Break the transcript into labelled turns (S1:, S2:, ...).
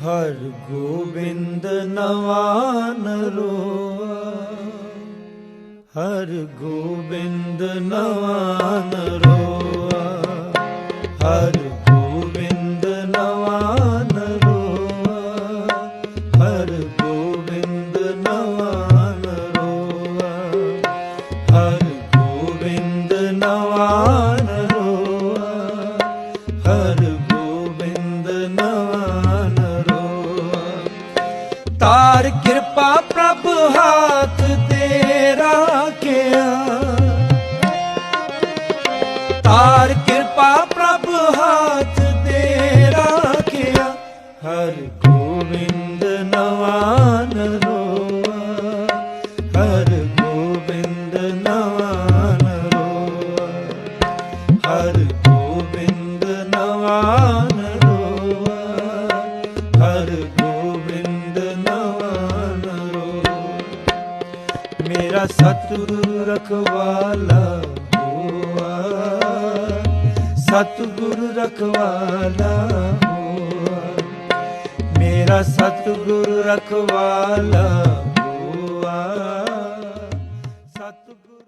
S1: ਹਰ ਗੋਬਿੰਦ ਨਵਾਨ ਰੋਆ ਹਰ ਗੋਬਿੰਦ ਨਵਾਨ ਰੋਆ ਹਰ ਗੋਬਿੰਦ ਨਵਾਨ ਰੋਆ ਹਰ ਗੋਬਿੰਦ ਨਵਾਨ ਰੋਆ ਹਰ ਗੋਬਿੰਦ ਨਵਾਨ ਰੋਆ ਹਰ ਤਾਰ ਕਿਰਪਾ ਪ੍ਰਭ ਹਾਥ ਤੇਰਾ ਕਿਆ ਤਾਰ ਕਿਰਪਾ ਪ੍ਰਭ ਹਾਥ ਤੇਰਾ ਕਿਆ ਹਰ ਗੋਬਿੰਦ ਨਵਾਨ ਰੋਆ ਮੇਰਾ ਸਤਿਗੁਰੂ ਰਖਵਾਲਾ ਹੋਆ। ਸਤਿਗੁਰੂ ਰਖਵਾਲਾ ਹੋਆ। ਮੇਰਾ ਸਤਿਗੁਰੂ ਰਖਵਾਲਾ ਸਤਿਗੁਰੂ